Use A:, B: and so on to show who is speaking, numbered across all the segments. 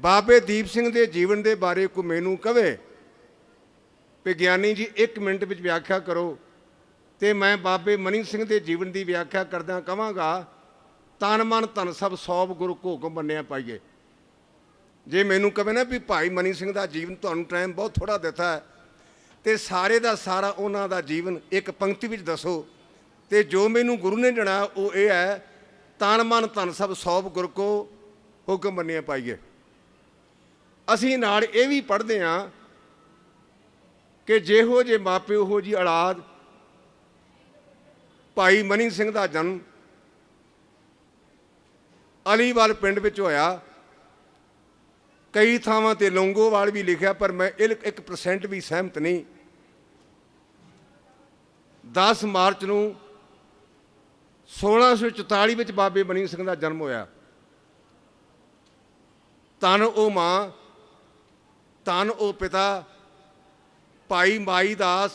A: ਬਾਬੇ ਦੀਪ ਸਿੰਘ ਦੇ ਜੀਵਨ ਦੇ ਬਾਰੇ ਕੋ ਮੈਨੂੰ ਕਵੇ? ਵਿਗਿਆਨੀ ਜੀ 1 ਮਿੰਟ ਵਿੱਚ ਵਿਆਖਿਆ ਕਰੋ ਤੇ ਮੈਂ ਬਾਬੇ ਮਨੀ ਸਿੰਘ ਦੇ ਜੀਵਨ ਦੀ ਵਿਆਖਿਆ ਕਰਦਾ ਕਵਾਂਗਾ, ਤਨ ਮਨ ਧਨ ਸਭ ਸੌਬ ਗੁਰੂ ਕੋ ਹੁਕਮ ਮੰਨਿਆ ਪਾਈਏ। ਜੇ ਮੈਨੂੰ ਕਵੇ ਨਾ ਵੀ ਭਾਈ ਮਨੀ ਸਿੰਘ ਦਾ ਜੀਵਨ ਤੁਹਾਨੂੰ ਟਾਈਮ ਬਹੁਤ ਥੋੜਾ ਦਿੱਤਾ ਹੈ, ਤੇ ਸਾਰੇ ਦਾ ਸਾਰਾ ਉਹਨਾਂ ਦਾ ਜੀਵਨ ਇੱਕ ਪੰਕਤੀ ਵਿੱਚ ਦੱਸੋ, ਤੇ ਜੋ ਮੈਨੂੰ ਗੁਰੂ ਨੇ ਜਣਾ ਉਹ ਇਹ ਹੈ, ਤਨ ਮਨ ਧਨ ਸਭ ਸੌਬ ਗੁਰ ਕੋ ਹੁਕਮ ਮੰਨਿਆ ਪਾਈਏ। ਅਸੀਂ ਨਾਲ ਇਹ ਵੀ ਪੜ੍ਹਦੇ ਹਾਂ ਕਿ ਜਿਹੋ ਜੇ ਮਾਪੇ ਉਹੋ ਜੀ ਔਲਾਦ ਭਾਈ ਮਨੀ ਸਿੰਘ ਦਾ ਜਨਮ ਅਲੀਵਾਲ ਪਿੰਡ ਵਿੱਚ ਹੋਇਆ। ਕਈ ਥਾਵਾਂ ਤੇ ਲੌਂਗੋਵਾਲ ਵੀ ਲਿਖਿਆ, ਪਰ ਮੈਂ 1% ਵੀ ਸਹਿਮਤ ਨਹੀਂ। 10 ਮਾਰਚ ਨੂੰ 1644 ਵਿੱਚ ਬਾਬੇ ਮਨੀ ਸਿੰਘ ਦਾ ਜਨਮ ਹੋਇਆ। ਤਨ ਉਹ ਮਾਂ ਤਨ ਉਹ ਪਿਤਾ ਭਾਈ ਮਾਈ ਦਾਸ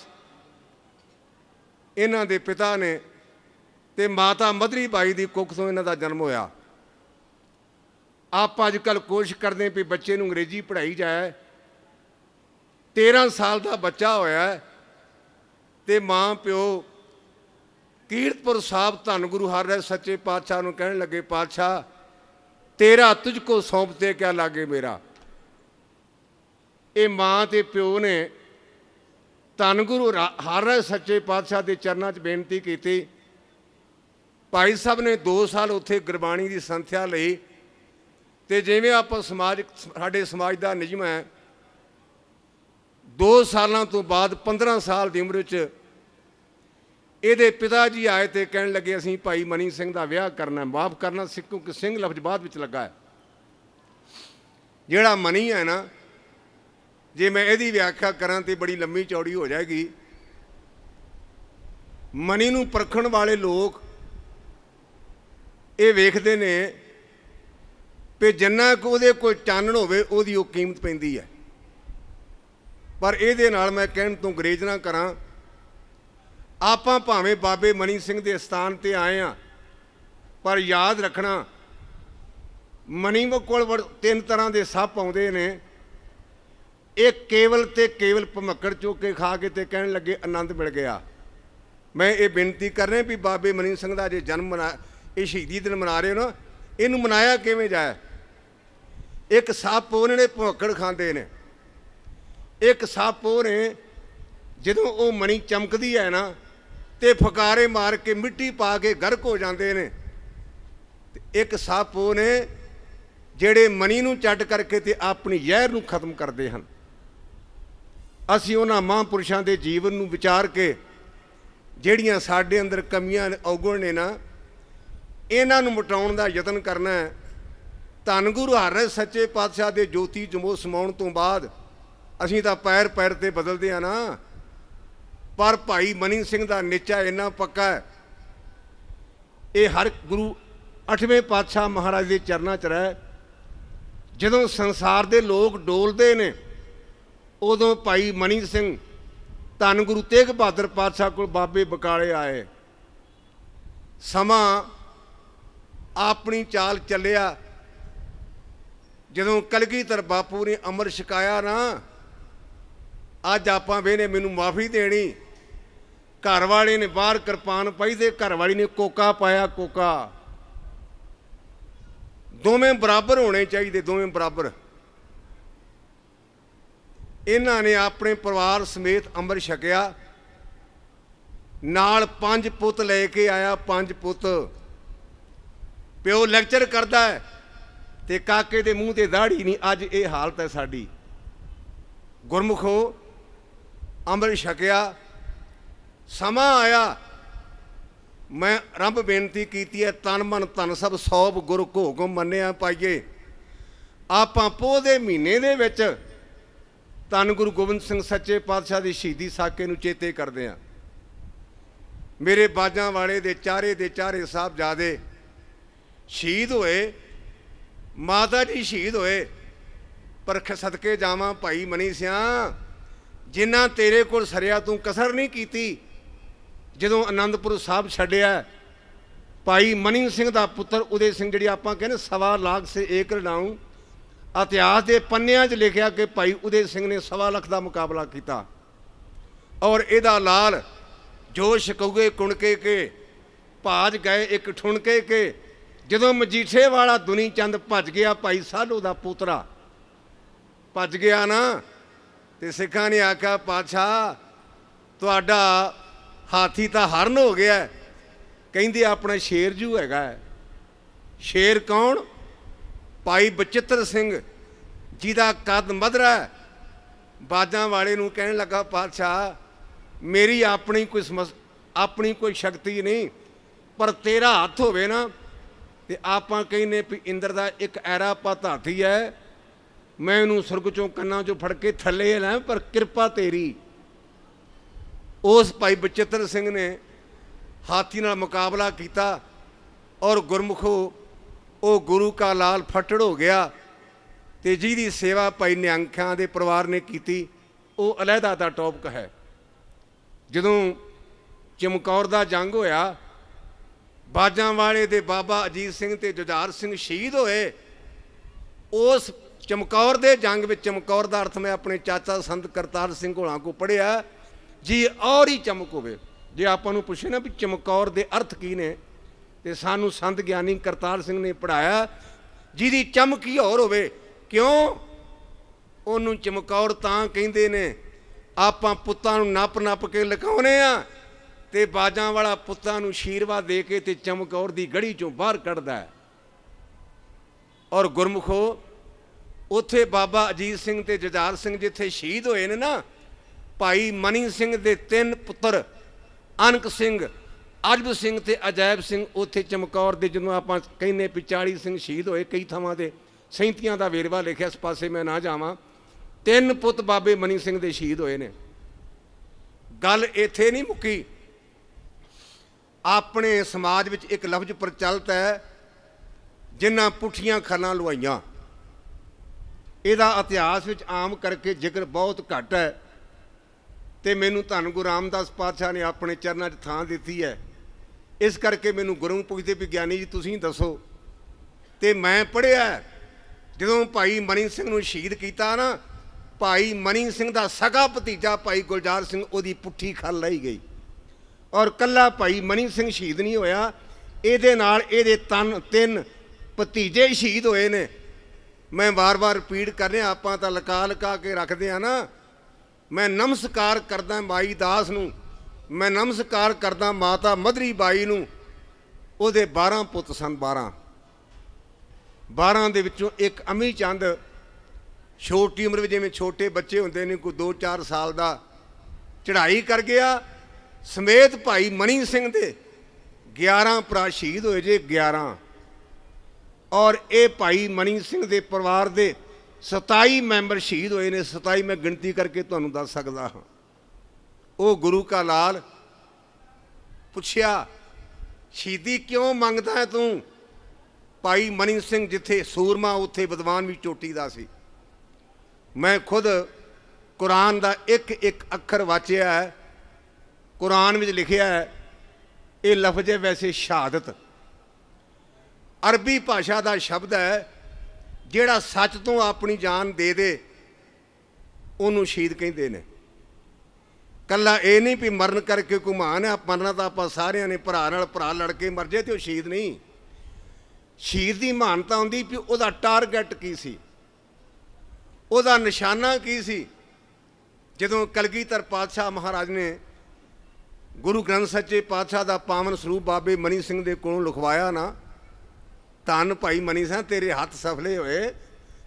A: ਇਹਨਾਂ ਦੇ ਪਿਤਾ ਨੇ ਤੇ ਮਾਤਾ ਮਦਰੀ ਬਾਈ ਦੀ ਕੁੱਖ ਤੋਂ ਇਹਨਾਂ ਦਾ ਜਨਮ ਹੋਇਆ। ਆਪ ਅੱਜ ਕੱਲ ਕੋਸ਼ਿਸ਼ ਕਰਦੇ ਵੀ ਬੱਚੇ ਨੂੰ ਅੰਗਰੇਜ਼ੀ ਪੜ੍ਹਾਈ ਜਾਏ। 13 ਸਾਲ ਦਾ ਬੱਚਾ ਹੋਇਆ ਹੈ ਤੇ ਮਾਂ ਪਿਓ ਕੀਰਤਪੁਰ ਸਾਹਿਬ ਧੰਨ ਗੁਰੂ ਹਰਿ ਸੱਚੇ ਪਾਤਸ਼ਾਹ ਨੂੰ ਕਹਿਣ ਲੱਗੇ, ਪਾਤਸ਼ਾਹ, ਤੇਰਾ ਤੁਝ ਕੋ ਸੌਂਪਤੇ ਕਿਆ ਲਾਗੇ ਮੇਰਾ? ਇਹ ਮਾਂ ਤੇ ਪਿਓ ਨੇ ਧੰਨ ਗੁਰੂ ਹਰਿ ਸੱਚੇ ਪਾਤਸ਼ਾਹ ਦੇ ਚਰਨਾਂ 'ਚ ਬੇਨਤੀ ਕੀਤੀ। ਭਾਈ ਸਾਹਿਬ ਨੇ 2 ਸਾਲ ਉੱਥੇ ਗੁਰਬਾਣੀ ਦੀ ਸੰਥਿਆ ਲਈ ਤੇ ਜਿਵੇਂ ਆਪਾਂ ਸਮਾਜ, ਸਾਡੇ ਸਮਾਜ ਦਾ ਨਿਯਮ ਹੈ 2 ਸਾਲਾਂ ਤੋਂ ਬਾਅਦ 15 ਸਾਲ ਦੀ ਉਮਰ ਵਿੱਚ ਇਹਦੇ ਪਿਤਾ ਜੀ ਆਏ ਤੇ ਕਹਿਣ ਲੱਗੇ, ਅਸੀਂ ਭਾਈ ਮਨੀ ਸਿੰਘ ਦਾ ਵਿਆਹ ਕਰਨਾ ਮਾਫ ਕਰਨਾ, ਸਿੱਖੂ ਕਿ ਸਿੰਘ ਲਫ਼ਜ਼ ਬਾਅਦ ਵਿੱਚ ਲੱਗਾ ਹੈ। ਜਿਹੜਾ ਮਨੀ ਹੈ ਨਾ ਜੇ ਮੈਂ ਇਹਦੀ ਵਿਆਖਿਆ ਕਰਾਂ ਤੇ ਬੜੀ ਲੰਮੀ ਚੌੜੀ ਹੋ ਜਾਏਗੀ। ਮਨੀ ਨੂੰ ਪਰਖਣ ਵਾਲੇ ਲੋਕ ਇਹ ਵੇਖਦੇ ਨੇ ਕਿ ਜਿੰਨਾ ਕੁ ਉਹਦੇ ਕੋਈ ਚਾਨਣ ਹੋਵੇ, ਉਹਦੀ ਉਹ ਕੀਮਤ ਪੈਂਦੀ ਹੈ। ਪਰ ਇਹਦੇ ਨਾਲ ਮੈਂ ਕਹਿਣ ਤੋਂ ਗਰੇਜ ਨਾ ਕਰਾਂ, ਆਪਾਂ ਭਾਵੇਂ ਬਾਬੇ ਮਨੀ ਸਿੰਘ ਦੇ ਸਥਾਨ ਤੇ ਆਏ ਆ ਪਰ ਯਾਦ ਰੱਖਣਾ, ਮਨੀ ਕੋਲ ਤਿੰਨ ਤਰ੍ਹਾਂ ਦੇ ਸੱਪ ਆਉਂਦੇ ਨੇ। ਇਹ ਕੇਵਲ ਤੇ ਕੇਵਲ ਭਮੱਕੜ ਚੁੱਕ ਕੇ ਖਾ ਕੇ ਤੇ ਕਹਿਣ ਲੱਗੇ ਆਨੰਦ ਮਿਲ ਗਿਆ। ਮੈਂ ਇਹ ਬੇਨਤੀ ਕਰ ਰਿਹਾ ਵੀ ਬਾਬੇ ਮਨੀ ਸਿੰਘ ਦਾ ਜੇ ਜਨਮ ਮਨਾ, ਇਹ ਸ਼ਹੀਦੀ ਦਿਨ ਮਨਾ ਰਹੇ ਹੋ ਨਾ, ਇਹਨੂੰ ਮਨਾਇਆ ਕਿਵੇਂ ਜਾਏ? ਇੱਕ ਸੱਪ ਉਹਨਾਂ ਨੇ ਭਮੱਕੜ ਖਾਂਦੇ ਨੇ। ਇੱਕ ਸੱਪ ਉਹ ਨੇ ਜਦੋਂ ਉਹ ਮਣੀ ਚਮਕਦੀ ਹੈ ਨਾ, ਤੇ ਫਕਾਰੇ ਮਾਰ ਕੇ ਮਿੱਟੀ ਪਾ ਕੇ ਗਰਕ ਹੋ ਜਾਂਦੇ ਨੇ। ਇੱਕ ਸੱਪ ਉਹ ਨੇ ਜਿਹੜੇ ਮਣੀ ਨੂੰ ਚੱਟ ਕਰਕੇ ਤੇ ਆਪਣੀ ਜ਼ਹਿਰ ਨੂੰ ਖਤਮ ਕਰਦੇ ਹਨ। ਅਸੀਂ ਉਹਨਾਂ ਮਹਾਂਪੁਰਸ਼ਾਂ ਦੇ ਜੀਵਨ ਨੂੰ ਵਿਚਾਰ ਕੇ ਜਿਹੜੀਆਂ ਸਾਡੇ ਅੰਦਰ ਕਮੀਆਂ ਔਗਣ ਨੇ ਨਾ, ਇਹਨਾਂ ਨੂੰ ਮਿਟਾਉਣ ਦਾ ਯਤਨ ਕਰਨਾ ਹੈ। ਧੰਨ ਗੁਰੂ ਹਰਿ ਸੱਚੇ ਪਾਤਸ਼ਾਹ ਦੇ ਜੋਤੀ ਜਮੋ ਸਮਾਉਣ ਤੋਂ ਬਾਅਦ ਅਸੀਂ ਤਾਂ ਪੈਰ ਪੈਰ ਤੇ ਬਦਲਦੇ ਆ ਨਾ। ਪਰ ਭਾਈ ਮਨੀ ਸਿੰਘ ਦਾ ਨਿਚਾ ਇੰਨਾ ਪੱਕਾ ਹੈ। ਇਹ ਹਰ ਗੁਰੂ ਅਠਵੇਂ ਪਾਤਸ਼ਾਹ ਮਹਾਰਾਜ ਦੇ ਚਰਨਾਂ 'ਚ ਰਹਿ। ਜਦੋਂ ਸੰਸਾਰ ਦੇ ਲੋਕ ਡੋਲਦੇ ਨੇ ਉਦੋਂ ਭਾਈ ਮਨੀ ਸਿੰਘ ਧੰਨ ਗੁਰੂ ਤੇਗ ਬਹਾਦਰ ਪਾਤਸ਼ਾਹ ਕੋਲ ਬਾਬੇ ਬਕਾਲੇ ਆਏ। ਸਮਾਂ ਆਪਣੀ ਚਾਲ ਚੱਲਿਆ। ਜਦੋਂ ਕਲਗੀਧਰ ਬਾਪੂ ਨੇ ਅਮਰ ਛਕਾਇਆ ਨਾ, ਅੱਜ ਆਪਾਂ ਵੇਨੇ ਮੈਨੂੰ ਮਾਫੀ ਦੇਣੀ। ਘਰ ਵਾਲੇ ਨੇ ਬਾਹਰ ਕਿਰਪਾਨ ਪਾਈ ਤੇ ਘਰ ਵਾਲੀ ਨੇ ਕੋਕਾ ਪਾਇਆ ਕੋਕਾ। ਦੋਵੇਂ ਬਰਾਬਰ ਹੋਣੇ ਚਾਹੀਦੇ, ਦੋਵੇਂ ਬਰਾਬਰ। ਇਹਨਾਂ ਨੇ ਆਪਣੇ ਪਰਿਵਾਰ ਸਮੇਤ ਅੰਮ੍ਰਿਤ ਛਕਿਆ। ਨਾਲ ਪੰਜ ਪੁੱਤ ਲੈ ਕੇ ਆਇਆ, ਪੰਜ ਪੁੱਤ। ਪਿਓ ਲੈਕਚਰ ਕਰਦਾ ਹੈ ਤੇ ਕਾਕੇ ਦੇ ਮੂੰਹ ਤੇ ਦਾੜੀ ਨਹੀਂ, ਅੱਜ ਇਹ ਹਾਲਤ ਹੈ ਸਾਡੀ। ਗੁਰਮੁਖੋ, ਅੰਮ੍ਰਿਤ ਛਕਿਆ। ਸਮਾਂ ਆਇਆ। ਮੈਂ ਰੱਬ ਬੇਨਤੀ ਕੀਤੀ ਹੈ, ਤਨ ਮਨ ਧਨ ਸਭ ਸੌਬ ਗੁਰ ਕੋ ਹੁਕਮ ਮੰਨਿਆ ਪਾਈਏ। ਆਪਾਂ ਪੋਹ ਦੇ ਮਹੀਨੇ ਦੇ ਵਿੱਚ ਧੰਨ ਗੁਰੂ ਗੋਬਿੰਦ ਸਿੰਘ ਸੱਚੇ ਪਾਤਸ਼ਾਹ ਦੀ ਸ਼ਹੀਦੀ ਸਾਕੇ ਨੂੰ ਚੇਤੇ ਕਰਦੇ ਆ ਮੇਰੇ ਬਾਜਾਂ ਵਾਲੇ ਦੇ ਚਾਰੇ ਦੇ ਚਾਰੇ ਸਾਹਿਬਜ਼ਾਦੇ ਸ਼ਹੀਦ ਹੋਏ, ਮਾਤਾ ਜੀ ਸ਼ਹੀਦ ਹੋਏ, ਪਰ ਸਦਕੇ ਜਾਵਾਂ ਭਾਈ ਮਨੀ ਸਿਆ, ਜਿਨ੍ਹਾਂ ਤੇਰੇ ਕੋਲ ਸਰਿਆ ਤੂੰ ਕਸਰ ਨਹੀਂ ਕੀਤੀ, ਜਦੋਂ ਆਨੰਦਪੁਰ ਸਾਹਿਬ ਛੱਡਿਆ, ਭਾਈ ਮਨੀ ਸਿੰਘ ਦਾ ਪੁੱਤਰ ਉਦੇ ਸਿੰਘ ਜਿਹੜੀ ਆਪਾਂ ਕਹਿੰਦੇ ਸਵਾ ਲਾਖ ਸੇ ਏਕ ਰਡਾਉ ਇਤਿਹਾਸ ਦੇ ਪੰਨਿਆਂ 'ਚ ਲਿਖਿਆ ਕਿ ਭਾਈ ਉਦੇ ਸਿੰਘ ਨੇ ਸਵਾ ਲੱਖ ਦਾ ਮੁਕਾਬਲਾ ਕੀਤਾ। ਔਰ ਇਹਦਾ ਲਾਲ ਜੋ ਕਉਗੇ ਕੁਣਕੇ ਕੇ, ਭਾਜ ਗਏ ਇੱਕ ਠੁਣਕੇ ਕੇ। ਜਦੋਂ ਮਜੀਠੇ ਵਾਲਾ ਦੁਨੀ ਚੰਦ ਭੱਜ ਗਿਆ, ਭਾਈ ਸਾਧੂ ਦਾ ਪੂਤਰਾ ਭੱਜ ਗਿਆ ਨਾ, ਤੇ ਸਿੱਖਾਂ ਨੇ ਆਖਿਆ, ਪਾਤਸ਼ਾਹ, ਤੁਹਾਡਾ ਹਾਥੀ ਤਾਂ ਹਰਨ ਹੋ ਗਿਆ ਕਹਿੰਦੇ, ਆਪਣਾ ਸ਼ੇਰ ਜੂ ਹੈਗਾ ਹੈ। ਸ਼ੇਰ ਕੌਣ? ਭਾਈ ਬਚਿੱਤਰ ਸਿੰਘ ਜਿਹਦਾ ਕੱਦ ਮਧਰਾ ਹੈ। ਬਾਜਾਂ ਵਾਲੇ ਨੂੰ ਕਹਿਣ ਲੱਗਾ, ਪਾਤਸ਼ਾਹ, ਮੇਰੀ ਆਪਣੀ ਕੋਈ ਸਮਸ, ਆਪਣੀ ਕੋਈ ਸ਼ਕਤੀ ਨਹੀਂ, ਪਰ ਤੇਰਾ ਹੱਥ ਹੋਵੇ ਨਾ, ਤੇ ਆਪਾਂ ਕਹਿੰਨੇ ਵੀ ਇੰਦਰ ਦਾ ਇੱਕ ਐਰਾ ਪਤ ਹਾਥੀ ਹੈ ਮੈਂ ਇਹਨੂੰ ਸੁਰਗ ਚੋਂ ਕੰਨਾਂ ਚੋਂ ਫੜ ਕੇ ਥੱਲੇ ਲੈ ਪਰ ਕਿਰਪਾ ਤੇਰੀ ਉਸ ਭਾਈ ਬਚਿੱਤਰ ਸਿੰਘ ਨੇ ਹਾਥੀ ਨਾਲ ਮੁਕਾਬਲਾ ਕੀਤਾ ਔਰ ਗੁਰਮੁਖੋ ਉਹ ਗੁਰੂ ਕਾ ਲਾਲ ਫਟੜ ਹੋ ਗਿਆ ਤੇ ਜਿਹਦੀ ਸੇਵਾ ਭਾਈ ਨਿਹੰਖਾਂ ਦੇ ਪਰਿਵਾਰ ਨੇ ਕੀਤੀ, ਉਹ ਅਲਹਿਦਾ ਦਾ ਟੌਪਿਕ ਹੈ। ਜਦੋਂ ਚਮਕੌਰ ਦਾ ਜੰਗ ਹੋਇਆ, ਬਾਜਾਂ ਵਾਲੇ ਦੇ ਬਾਬਾ ਅਜੀਤ ਸਿੰਘ ਤੇ ਜੁਝਾਰ ਸਿੰਘ ਸ਼ਹੀਦ ਹੋਏ, ਉਸ ਚਮਕੌਰ ਦੇ ਜੰਗ ਵਿੱਚ, ਚਮਕੌਰ ਦਾ ਅਰਥ ਮੈਂ ਆਪਣੇ ਚਾਚਾ ਸੰਤ ਕਰਤਾਰ ਸਿੰਘ ਹੋਲਾਂ ਕੋ ਪੜਿਆ ਜੀ ਔਰ ਹੀ ਚਮਕ ਹੋਵੇ। ਜੇ ਆਪਾਂ ਨੂੰ ਪੁੱਛੇ ਨਾ ਵੀ ਚਮਕੌਰ ਦੇ ਅਰਥ ਕੀ ਨੇ ਤੇ ਸਾਨੂੰ ਸੰਤ ਗਿਆਨੀ ਕਰਤਾਰ ਸਿੰਘ ਨੇ ਪੜਾਇਆ ਜਿਹਦੀ ਚਮਕੀ ਹੋਰ ਹੋਵੇ। ਕਿਉਂ? ਉਹਨੂੰ ਚਮਕੌਰ ਤਾਂ ਕਹਿੰਦੇ ਨੇ, ਆਪਾਂ ਪੁੱਤਾਂ ਨੂੰ ਨੱਪ ਨੱਪ ਕੇ ਲਕਾਉਨੇ ਆ ਤੇ ਬਾਜਾਂ ਵਾਲਾ ਪੁੱਤਾਂ ਨੂੰ ਸ਼ੀਰਵਾ ਦੇ ਕੇ ਤੇ ਚਮਕੌਰ ਦੀ ਗੜੀ ਚੋਂ ਬਾਹਰ ਕੱਢਦਾ ਹੈ। ਔਰ ਗੁਰਮੁਖੋ, ਉੱਥੇ ਬਾਬਾ ਅਜੀਤ ਸਿੰਘ ਤੇ ਜਜਾਰ ਸਿੰਘ ਜਿੱਥੇ ਸ਼ਹੀਦ ਹੋਏ ਨੇ ਨਾ, ਭਾਈ ਮਨੀ ਸਿੰਘ ਦੇ ਤਿੰਨ ਪੁੱਤਰ, ਅਨਕ ਸਿੰਘ ਅਜਬ ਸਿੰਘ ਤੇ ਅਜਾਇਬ ਸਿੰਘ ਉੱਥੇ ਚਮਕੌਰ ਦੇ ਜਦੋਂ ਆਪਾਂ ਕਹਿੰਨੇ ਵੀ 40 ਸਿੰਘ ਸ਼ਹੀਦ ਹੋਏ, ਕਈ ਥਾਵਾਂ ਤੇ ਸੈਂਤੀਆਂ ਦਾ ਵੇਰਵਾ ਲਿਖਿਆ, ਇਸ ਪਾਸੇ ਮੈਂ ਨਾ ਜਾਵਾਂ। ਤਿੰਨ ਪੁੱਤ ਬਾਬੇ ਮਨੀ ਸਿੰਘ ਦੇ ਸ਼ਹੀਦ ਹੋਏ ਨੇ। ਗੱਲ ਇੱਥੇ ਨਹੀਂ ਮੁੱਕੀ। ਆਪਣੇ ਸਮਾਜ ਵਿੱਚ ਇੱਕ ਲਫ਼ਜ਼ ਪ੍ਰਚਲਿਤ ਹੈ ਜਿਨ੍ਹਾਂ ਪੁੱਠੀਆਂ ਖਲਾਂ ਲਵਾਈਆਂ ਇਹਦਾ ਇਤਿਹਾਸ ਵਿੱਚ ਆਮ ਕਰਕੇ ਜ਼ਿਕਰ ਬਹੁਤ ਘੱਟ ਹੈ। ਤੇ ਮੈਨੂੰ ਧੰਨ ਗੁਰੂ ਰਾਮਦਾਸ ਪਾਤਸ਼ਾਹ ਨੇ ਆਪਣੇ ਚਰਨਾਂ 'ਚ ਥਾਂ ਦਿੱਤੀ ਹੈ। ਇਸ ਕਰਕੇ ਮੈਨੂੰ ਗੁਰੂ ਪੁੱਛਦੇ ਵੀ ਗਿਆਨੀ ਜੀ ਤੁਸੀਂ ਦੱਸੋ। ਤੇ ਮੈਂ ਪੜਿਆ ਜਦੋਂ ਭਾਈ ਮਨੀ ਸਿੰਘ ਨੂੰ ਸ਼ਹੀਦ ਕੀਤਾ ਨਾ, ਭਾਈ ਮਨੀ ਸਿੰਘ ਦਾ ਸਗਾ ਭਤੀਜਾ ਭਾਈ ਗੁਲਜ਼ਾਰ ਸਿੰਘ ਉਹਦੀ ਪੁੱਠੀ ਖੱਲ ਲਈ ਗਈ। ਔਰ ਕੱਲਾ ਭਾਈ ਮਨੀ ਸਿੰਘ ਸ਼ਹੀਦ ਨਹੀਂ ਹੋਇਆ। ਇਹਦੇ ਨਾਲ ਇਹਦੇ ਤਨ ਤਿੰਨ ਭਤੀਜੇ ਸ਼ਹੀਦ ਹੋਏ ਨੇ। ਮੈਂ ਵਾਰ-ਵਾਰ ਰਿਪੀਟ ਕਰ ਰਿਹਾ, ਆਪਾਂ ਤਾਂ ਲਕਾ ਲਕਾ ਕੇ ਰੱਖਦੇ ਆ ਨਾ। ਮੈਂ ਨਮਸਕਾਰ ਕਰਦਾ ਮਾਈ ਦਾਸ ਨੂੰ। ਮੈਂ ਨਮਸਕਾਰ ਕਰਦਾ ਮਾਤਾ ਮਧਰੀ ਬਾਈ ਨੂੰ। ਉਹਦੇ 12 ਪੁੱਤ ਸਨ 12 12 ਦੇ ਵਿੱਚੋਂ ਇੱਕ ਅਮੀ ਚੰਦ। ਛੋਟੀ ਉਮਰ ਵਿੱਚ ਜਿਵੇਂ ਛੋਟੇ ਬੱਚੇ ਹੁੰਦੇ ਨੇ, ਕੋਈ 2-4 ਸਾਲ ਦਾ ਚੜ੍ਹਾਈ ਕਰ ਗਿਆ। ਸਮੇਤ ਭਾਈ ਮਣੀ ਸਿੰਘ ਦੇ 11 ਭਰਾ ਸ਼ਹੀਦ ਹੋਏ ਜੇ 11 ਔਰ ਇਹ ਭਾਈ ਮਣੀ ਸਿੰਘ ਦੇ ਪਰਿਵਾਰ ਦੇ 27 ਮੈਂਬਰ ਸ਼ਹੀਦ ਹੋਏ ਨੇ। 27 ਮੈਂ ਗਿਣਤੀ ਕਰਕੇ ਤੁਹਾਨੂੰ ਦੱਸ ਸਕਦਾ ਹਾਂ। ਉਹ ਗੁਰੂ ਕਾ ਲਾਲ ਪੁੱਛਿਆ, ਸ਼ਹੀਦੀ ਕਿਉਂ ਮੰਗਦਾ ਹੈ ਤੂੰ? ਭਾਈ ਮਨੀ ਸਿੰਘ ਜਿੱਥੇ ਸੂਰਮਾ, ਉੱਥੇ ਵਿਦਵਾਨ ਵੀ ਚੋਟੀ ਦਾ ਸੀ। ਮੈਂ ਖੁਦ ਕੁਰਾਨ ਦਾ ਇੱਕ ਇੱਕ ਅੱਖਰ ਵਾਚਿਆ ਹੈ। ਕੁਰਾਨ ਵਿੱਚ ਲਿਖਿਆ ਹੈ, ਇਹ ਲਫ਼ਜ਼ ਹੈ ਵੈਸੇ ਸ਼ਹਾਦਤ। ਅਰਬੀ ਭਾਸ਼ਾ ਦਾ ਸ਼ਬਦ ਹੈ, ਜਿਹੜਾ ਸੱਚ ਤੋਂ ਆਪਣੀ ਜਾਨ ਦੇ ਦੇ, ਉਹਨੂੰ ਸ਼ਹੀਦ ਕਹਿੰਦੇ ਨੇ। ਕੱਲਾ ਇਹ ਨਹੀਂ ਵੀ ਮਰਨ ਕਰਕੇ ਘੁਮਾਨ ਹੈ ਮਰਨਾ ਤਾਂ ਆਪਾਂ ਸਾਰਿਆਂ ਨੇ, ਭਰਾ ਨਾਲ ਭਰਾ ਲੜ ਕੇ ਮਰ ਜੇ ਤੇ ਉਹ ਸ਼ਹੀਦ ਨਹੀਂ। ਸ਼ਹੀਦ ਦੀ ਮਾਨਤਾ ਹੁੰਦੀ ਵੀ ਉਹਦਾ ਟਾਰਗੇਟ ਕੀ ਸੀ? ਉਹਦਾ ਨਿਸ਼ਾਨਾ ਕੀ ਸੀ? ਜਦੋਂ ਕਲਗੀਧਰ ਪਾਤਸ਼ਾਹ ਮਹਾਰਾਜ ਨੇ ਗੁਰੂ ਗ੍ਰੰਥ ਸੱਚੇ ਪਾਤਸ਼ਾਹ ਦਾ ਪਾਵਨ ਸਰੂਪ ਬਾਬੇ ਮਨੀ ਸਿੰਘ ਦੇ ਕੋਲੋਂ ਲਿਖਵਾਇਆ ਨਾ, ਧੰਨ ਭਾਈ ਮਨੀ ਸਿੰਘ, ਤੇਰੇ ਹੱਥ ਸਫਲੇ ਹੋਏ,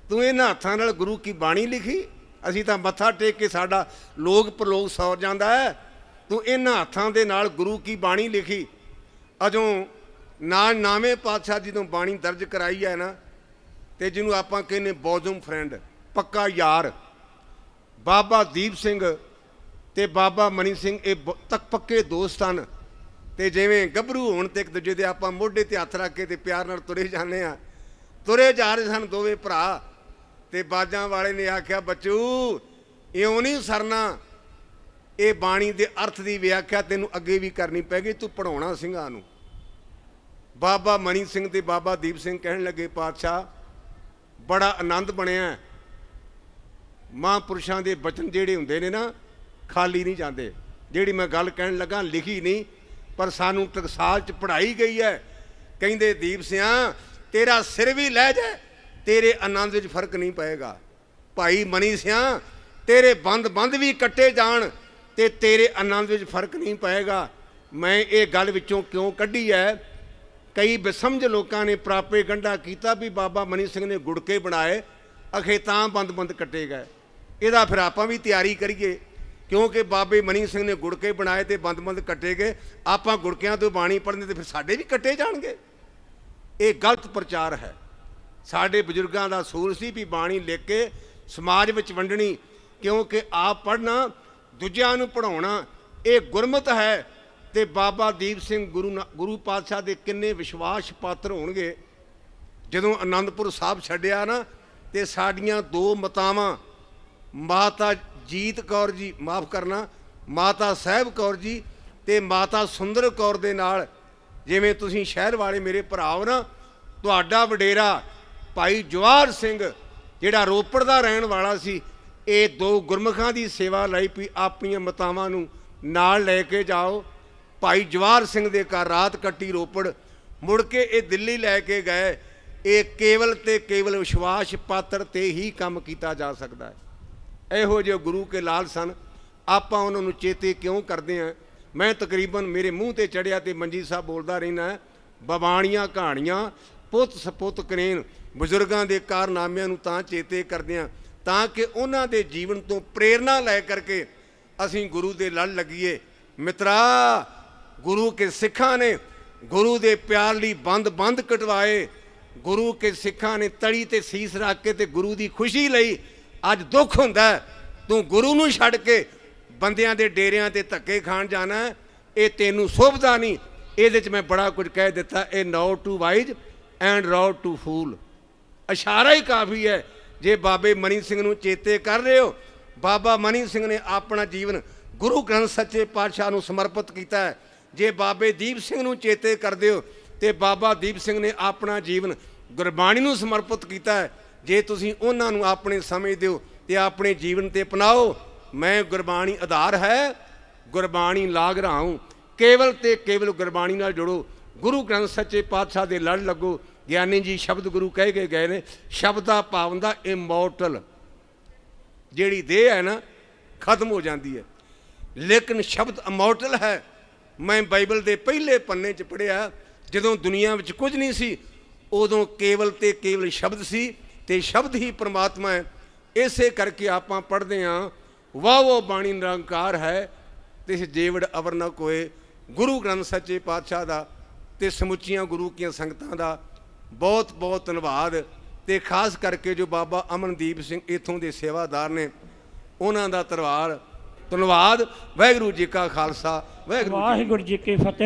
A: ਤੂੰ ਇਹਨਾਂ ਹੱਥਾਂ ਨਾਲ ਗੁਰੂ ਕੀ ਬਾਣੀ ਲਿਖੀ? ਅਸੀਂ ਤਾਂ ਮੱਥਾ ਟੇਕ ਕੇ ਸਾਡਾ ਲੋਕ ਪ੍ਰਲੋਕ ਸੌਰ ਜਾਂਦਾ ਹੈ। ਤੂੰ ਇਹਨਾਂ ਹੱਥਾਂ ਦੇ ਨਾਲ ਗੁਰੂ ਕੀ ਬਾਣੀ ਲਿਖੀ? ਅਜੋਂ ਨਾਲ ਨਾਵੇਂ ਪਾਤਸ਼ਾਹ ਜੀ ਤੋਂ ਬਾਣੀ ਦਰਜ ਕਰਾਈ ਹੈ ਨਾ, ਤੇ ਜਿਹਨੂੰ ਆਪਾਂ ਕਹਿੰਦੇ ਬੋਜ਼ਮ ਫਰੈਂਡ, ਪੱਕਾ ਯਾਰ। ਬਾਬਾ ਦੀਪ ਸਿੰਘ ਤੇ ਬਾਬਾ ਮਨੀ ਸਿੰਘ ਇਹ ਬ- ਤੱਕ ਪੱਕੇ ਦੋਸਤ ਹਨ। ਤੇ ਜਿਵੇਂ ਗੱਭਰੂ ਹੋਣ ਤੇ ਇੱਕ ਦੂਜੇ ਦੇ ਆਪਾਂ ਮੋਢੇ ਤੇ ਹੱਥ ਰੱਖ ਕੇ ਤੇ ਪਿਆਰ ਨਾਲ ਤੁਰੇ ਜਾਂਦੇ ਆ ਤੁਰੇ ਜਾ ਰਹੇ ਸਨ ਦੋਵੇਂ ਭਰਾ। ਤੇ ਬਾਜਾਂ ਵਾਲੇ ਨੇ ਆਖਿਆ, ਬੱਚੂ, ਇਉਂ ਨਹੀਂ ਸਰਨਾ। ਇਹ ਬਾਣੀ ਦੇ ਅਰਥ ਦੀ ਵਿਆਖਿਆ ਤੈਨੂੰ ਅੱਗੇ ਵੀ ਕਰਨੀ ਪੈਗੀ, ਤੂੰ ਪੜਾਉਣਾ ਸਿੰਘਾਂ ਨੂੰ। ਬਾਬਾ ਮਣੀ ਸਿੰਘ ਤੇ ਬਾਬਾ ਦੀਪ ਸਿੰਘ ਕਹਿਣ ਲੱਗੇ, ਪਾਤਸ਼ਾਹ, ਬੜਾ ਆਨੰਦ ਬਣਿਆ ਮਹਾਂਪੁਰਸ਼ਾਂ ਦੇ ਬਚਨ ਜਿਹੜੇ ਹੁੰਦੇ ਨੇ ਨਾ, ਖਾਲੀ ਨਹੀਂ ਜਾਂਦੇ। ਜਿਹੜੀ ਮੈਂ ਗੱਲ ਕਹਿਣ ਲੱਗਾ, ਲਿਖੀ ਨਹੀਂ, ਪਰ ਸਾਨੂੰ ਟਕਸਾਲ ਚ ਪੜਾਈ ਗਈ ਹੈ। ਕਹਿੰਦੇ, ਦੀਪ ਸਿਆਂ, ਤੇਰਾ ਸਿਰ ਵੀ ਲੈ ਜਾਏ ਤੇਰੇ ਆਨੰਦ ਵਿੱਚ ਫ਼ਰਕ ਨਹੀਂ ਪਏਗਾ। ਭਾਈ ਮਨੀ ਸਿਆ, ਤੇਰੇ ਬੰਦ ਬੰਦ ਵੀ ਕੱਟੇ ਜਾਣ ਤੇ ਤੇਰੇ ਆਨੰਦ ਵਿੱਚ ਫ਼ਰਕ ਨਹੀਂ ਪਏਗਾ। ਮੈਂ ਇਹ ਗੱਲ ਵਿੱਚੋਂ ਕਿਉਂ ਕੱਢੀ ਹੈ ਕਈ ਬੇਸਮਝ ਲੋਕਾਂ ਨੇ ਪ੍ਰਾਪੇ ਗੰਢਾ ਕੀਤਾ ਵੀ ਬਾਬਾ ਮਨੀ ਸਿੰਘ ਨੇ ਗੁੜਕੇ ਬਣਾਏ, ਅਖੇ ਤਾਂ ਬੰਦ-ਬੰਦ ਕੱਟੇ ਗਏ। ਇਹਦਾ ਫਿਰ ਆਪਾਂ ਵੀ ਤਿਆਰੀ ਕਰੀਏ, ਕਿਉਂਕਿ ਬਾਬੇ ਮਨੀ ਸਿੰਘ ਨੇ ਗੁੜਕੇ ਬਣਾਏ ਤੇ ਬੰਦ-ਬੰਦ ਕੱਟੇ ਗਏ। ਆਪਾਂ ਗੁੜਕਿਆਂ ਤੋਂ ਬਾਣੀ ਪੜ੍ਹਨੇ ਤੇ ਫਿਰ ਸਾਡੇ ਵੀ ਕੱਟੇ ਜਾਣਗੇ। ਇਹ ਗਲਤ ਪ੍ਰਚਾਰ ਹੈ। ਸਾਡੇ ਬਜ਼ੁਰਗਾਂ ਦਾ ਸੂਲ ਸੀ ਵੀ ਬਾਣੀ ਲਿਖ ਕੇ ਸਮਾਜ ਵਿੱਚ ਵੰਡਣੀ, ਕਿਉਂਕਿ ਆਪ ਪੜ੍ਹਨਾ, ਦੂਜਿਆਂ ਨੂੰ ਪੜਾਉਣਾ ਇਹ ਗੁਰਮਤ ਹੈ। ਤੇ ਬਾਬਾ ਦੀਪ ਸਿੰਘ ਗੁਰੂ ਨਾ- ਗੁਰੂ ਪਾਤਸ਼ਾਹ ਦੇ ਕਿੰਨੇ ਵਿਸ਼ਵਾਸ ਪਾਤਰ ਹੋਣਗੇ। ਜਦੋਂ ਆਨੰਦਪੁਰ ਸਾਹਿਬ ਛੱਡਿਆ ਨਾ, ਤੇ ਸਾਡੀਆਂ ਦੋ ਮਤਾਵਾਂ, ਮਾਤਾ ਜੀਤ ਕੌਰ ਜੀ, ਮਾਫ ਕਰਨਾ, ਮਾਤਾ ਸਾਹਿਬ ਕੌਰ ਜੀ ਤੇ ਮਾਤਾ ਸੁੰਦਰ ਕੌਰ ਦੇ ਨਾਲ, ਜਿਵੇਂ ਤੁਸੀਂ ਸ਼ਹਿਰ ਵਾਲੇ ਮੇਰੇ ਭਰਾ ਹੋ ਨਾ, ਤੁਹਾਡਾ ਵਡੇਰਾ ਭਾਈ ਜਵਾਹਰ ਸਿੰਘ, ਜਿਹੜਾ ਰੋਪੜ ਦਾ ਰਹਿਣ ਵਾਲਾ ਸੀ, ਇਹ ਦੋ ਗੁਰਮੁਖਾਂ ਦੀ ਸੇਵਾ ਲਈ ਵੀ ਆਪਣੀਆਂ ਮਤਾਵਾਂ ਨੂੰ ਨਾਲ ਲੈ ਕੇ ਜਾਓ। ਭਾਈ ਜਵਾਹਰ ਸਿੰਘ ਦੇ ਘਰ ਰਾਤ ਕੱਟੀ ਰੋਪੜ, ਮੁੜ ਕੇ ਇਹ ਦਿੱਲੀ ਲੈ ਕੇ ਗਏ। ਇਹ ਕੇਵਲ ਤੇ ਕੇਵਲ ਵਿਸ਼ਵਾਸ ਪਾਤਰ ਤੇ ਹੀ ਕੰਮ ਕੀਤਾ ਜਾ ਸਕਦਾ ਹੈ। ਇਹੋ ਜਿਹੇ ਗੁਰੂ ਕੇ ਲਾਲ ਸਨ। ਆਪਾਂ ਉਹਨਾਂ ਨੂੰ ਚੇਤੇ ਕਿਉਂ ਕਰਦੇ ਆ ਮੈਂ ਤਕਰੀਬਨ ਮੇਰੇ ਮੂੰਹ ਤੇ ਚੜਿਆ ਤੇ ਮੰਜੀ ਸਾਹਿਬ ਬੋਲਦਾ ਰਹਿਣਾ ਬਬਾਣੀਆਂ ਕਹਾਣੀਆਂ ਪੁੱਤ ਸਪੁੱਤ ਕਰੇਨ ਬਜ਼ੁਰਗਾਂ ਦੇ ਕਾਰਨਾਮਿਆਂ ਨੂੰ ਤਾਂ ਚੇਤੇ ਕਰਦੇ ਆ ਤਾਂ ਕਿ ਉਹਨਾਂ ਦੇ ਜੀਵਨ ਤੋਂ ਪ੍ਰੇਰਣਾ ਲੈ ਕਰਕੇ ਅਸੀਂ ਗੁਰੂ ਦੇ ਲੜ ਲੱਗੀਏ। ਮਿੱਤਰਾ, ਗੁਰੂ ਕੇ ਸਿੱਖਾਂ ਨੇ ਗੁਰੂ ਦੇ ਪਿਆਰ ਲਈ ਬੰਦ ਬੰਦ ਕਟਵਾਏ। ਗੁਰੂ ਕੇ ਸਿੱਖਾਂ ਨੇ ਤੜੀ ਤੇ ਸੀਸ ਰੱਖ ਕੇ ਤੇ ਗੁਰੂ ਦੀ ਖੁਸ਼ੀ ਲਈ ਅੱਜ ਦੁੱਖ ਹੁੰਦਾ ਤੂੰ ਗੁਰੂ ਨੂੰ ਛੱਡ ਕੇ ਬੰਦਿਆਂ ਦੇ ਡੇਰਿਆਂ ਤੇ ਧੱਕੇ ਖਾਣ ਜਾਣਾ ਇਹ ਤੈਨੂੰ ਸੋਭਦਾ ਨਹੀਂ। ਇਹਦੇ 'ਚ ਮੈਂ ਬੜਾ ਕੁਝ ਕਹਿ ਦਿੱਤਾ। ਇਹ nod to wise and rod to fool. ਇਸ਼ਾਰਾ ਹੀ ਕਾਫੀ ਹੈ, ਜੇ ਬਾਬੇ ਮਨੀ ਸਿੰਘ ਨੂੰ ਚੇਤੇ ਕਰ ਰਹੇ ਹੋ, ਬਾਬਾ ਮਨੀ ਸਿੰਘ ਨੇ ਆਪਣਾ ਜੀਵਨ ਗੁਰੂ ਗ੍ਰੰਥ ਸੱਚੇ ਪਾਤਸ਼ਾਹ ਨੂੰ ਸਮਰਪਿਤ ਕੀਤਾ ਹੈ। ਜੇ ਬਾਬੇ ਦੀਪ ਸਿੰਘ ਨੂੰ ਚੇਤੇ ਕਰਦੇ ਹੋ, ਤੇ ਬਾਬਾ ਦੀਪ ਸਿੰਘ ਨੇ ਆਪਣਾ ਜੀਵਨ ਗੁਰਬਾਣੀ ਨੂੰ ਸਮਰਪਿਤ ਕੀਤਾ ਹੈ। ਜੇ ਤੁਸੀਂ ਉਹਨਾਂ ਨੂੰ ਆਪਣੇ ਸਮਝਦੇ ਹੋ, ਤੇ ਆਪਣੇ ਜੀਵਨ ਤੇ ਅਪਣਾਓ, ਮੈਂ ਗੁਰਬਾਣੀ ਆਧਾਰ ਹੈ, ਗੁਰਬਾਣੀ ਲਾਗ ਰਹਾ ਹੂੰ। ਕੇਵਲ ਤੇ ਕੇਵਲ ਗੁਰਬਾਣੀ ਨਾਲ ਜੁੜੋ ਗੁਰੂ ਗ੍ਰੰਥ ਸੱਚੇ ਪਾਤਸ਼ਾਹ ਦੇ ਲੜ ਲੱਗੋ, ਗਿਆਨੀ ਜੀ ਸ਼ਬਦ ਗੁਰੂ ਕਹਿ ਕੇ ਗਏ ਨੇ, ਸ਼ਬਦ ਦਾ ਪਾਵਨ ਦਾ ਇਮੋਰਟਲ ਜਿਹੜੀ ਦੇਹ ਹੈ ਨਾ, ਖਤਮ ਹੋ ਜਾਂਦੀ ਹੈ। ਲੇਕਿਨ ਸ਼ਬਦ ਇਮੋਰਟਲ ਹੈ। ਮੈਂ ਬਾਈਬਲ ਦੇ ਪਹਿਲੇ ਪੰਨੇ 'ਚ ਪੜਿਆ ਜਦੋਂ ਦੁਨੀਆ ਵਿੱਚ ਕੁਝ ਨਹੀਂ ਸੀ, ਉਦੋਂ ਕੇਵਲ ਤੇ ਕੇਵਲ ਸ਼ਬਦ ਸੀ, ਤੇ ਸ਼ਬਦ ਹੀ ਪ੍ਰਮਾਤਮਾ ਹੈ। ਇਸੇ ਕਰਕੇ ਆਪਾਂ ਪੜ੍ਹਦੇ ਹਾਂ, ਵਾਹ ਉਹ ਬਾਣੀ ਨਿਰੰਕਾਰ ਹੈ ਤੇ ਇਸ ਜੀਵੜ ਅਵਰ ਨ ਕੋਏ, ਗੁਰੂ ਗ੍ਰੰਥ ਸੱਚੇ ਪਾਤਸ਼ਾਹ ਦਾ ਤੇ ਸਮੁੱਚੀਆਂ ਗੁਰੂ ਕੀਆਂ ਸੰਗਤਾਂ ਦਾ ਬਹੁਤ ਬਹੁਤ ਧੰਨਵਾਦ ਤੇ ਖਾਸ ਕਰਕੇ ਜੋ ਬਾਬਾ ਅਮਨਦੀਪ ਸਿੰਘ ਇਥੋਂ ਦੇ ਸੇਵਾਦਾਰ ਨੇ, ਉਹਨਾਂ ਦਾ ਧੰਨਵਾਦ ਧੰਨਵਾਦ, ਵਾਹਿਗੁਰੂ ਜੀ ਕਾ ਖਾਲਸਾ, ਵਾਹਿਗੁਰੂ ਜੀ ਕੀ
B: ਵਾਹਿਗੁਰੂ ਜੀ ਕੀ ਫਤਿਹ।